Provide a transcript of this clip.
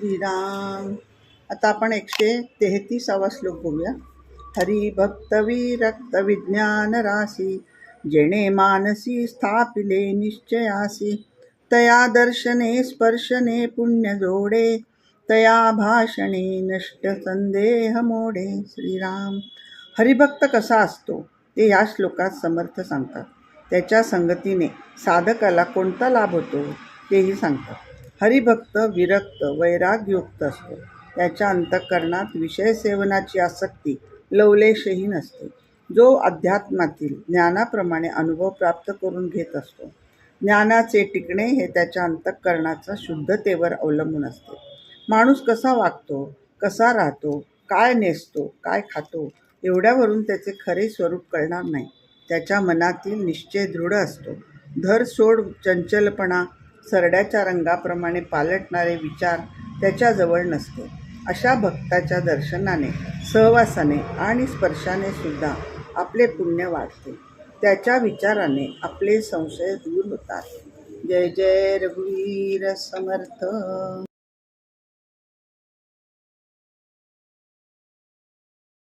श्रीराम. आता आपण एकशे तेहतीसावा श्लोक बघूया. हरी भक्त विरक्त विज्ञान राशी जेणे मानसी स्थापिले निश्चयासी. तया दर्शने स्पर्शने पुण्य जोडे. तया भाषणे नष्ट संदेह मोडे. श्रीराम. हरिभक्त कसा असतो? ते या श्लोकात समर्थ सांगतात. त्याच्या संगतीने साधकाला कोणता लाभ होतो? तेही सांगतात. हरिभक्त विरक्त वैरागयुक्त असतो. त्याच्या अंतःकरणात विषय सेवनाची आसक्ती लवलेशही नसते जो अध्यात्मातील ज्ञानाप्रमाणे अनुभव प्राप्त करून घेत असतो. ज्ञानाचे टिकणे हे त्याच्या अंतःकरणाचा शुद्धतेवर अवलंबून असते. माणूस कसा वागतो कसा राहतो काय नेसतो काय खातो एवढ्यावरून त्याचे खरे स्वरूप कळणार नाही. त्याच्या मनातील निश्चय दृढ असतो. धर सोड चंचलपणा सरड्याच्या रंगाप्रमाणे पालटणारे विचार त्याच्याजवळ नसते. अशा भक्ताच्या दर्शनाने सहवासाने आणि स्पर्शाने सुद्धा आपले पुण्य वाढते. त्याच्या विचाराने आपले संशय दूर होतात. जय जय रघुवीर समर्थ.